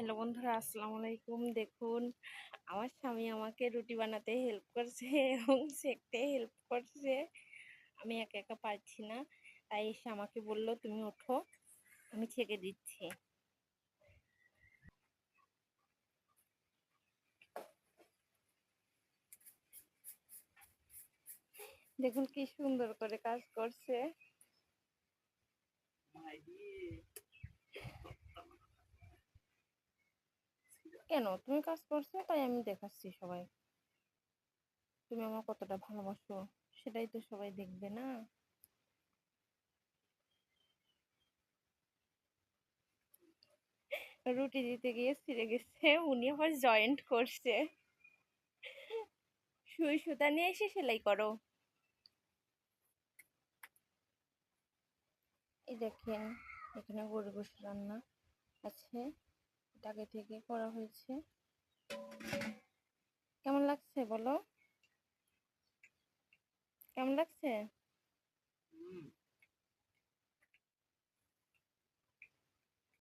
Hello বন্ধুরা, আসসালামু আলাইকুম। দেখুন, আমার স্বামী আমাকে রুটি বানাতে হেল্প করছে এবং সেঁকতে হেল্প করছে। আমি একা একা পারছি না, তাই এসে আমাকে বলল, তুমি ওঠো, আমি ছেঁকে দিচ্ছি। দেখুন কি সুন্দর করে কাজ করছে। কেন? তুমি কাজ করছ, তাই আমি দেখাচ্ছি সবাই। তুমি আমার কতটা ভালোবাসো, সেটাই তো সবাই দেখবে না। রুটি দিতে গিয়ে ছিঁড়ে গেছে, উনি আবার জয়েন্ট করছে। সুই সুতা নিয়ে এসে সেলাই করো। এই দেখেন, এখানে গরু গোশ রান্না আছে। আগে থেকে করা হয়েছে। কেমন লাগছে বলো? কেমন লাগছে?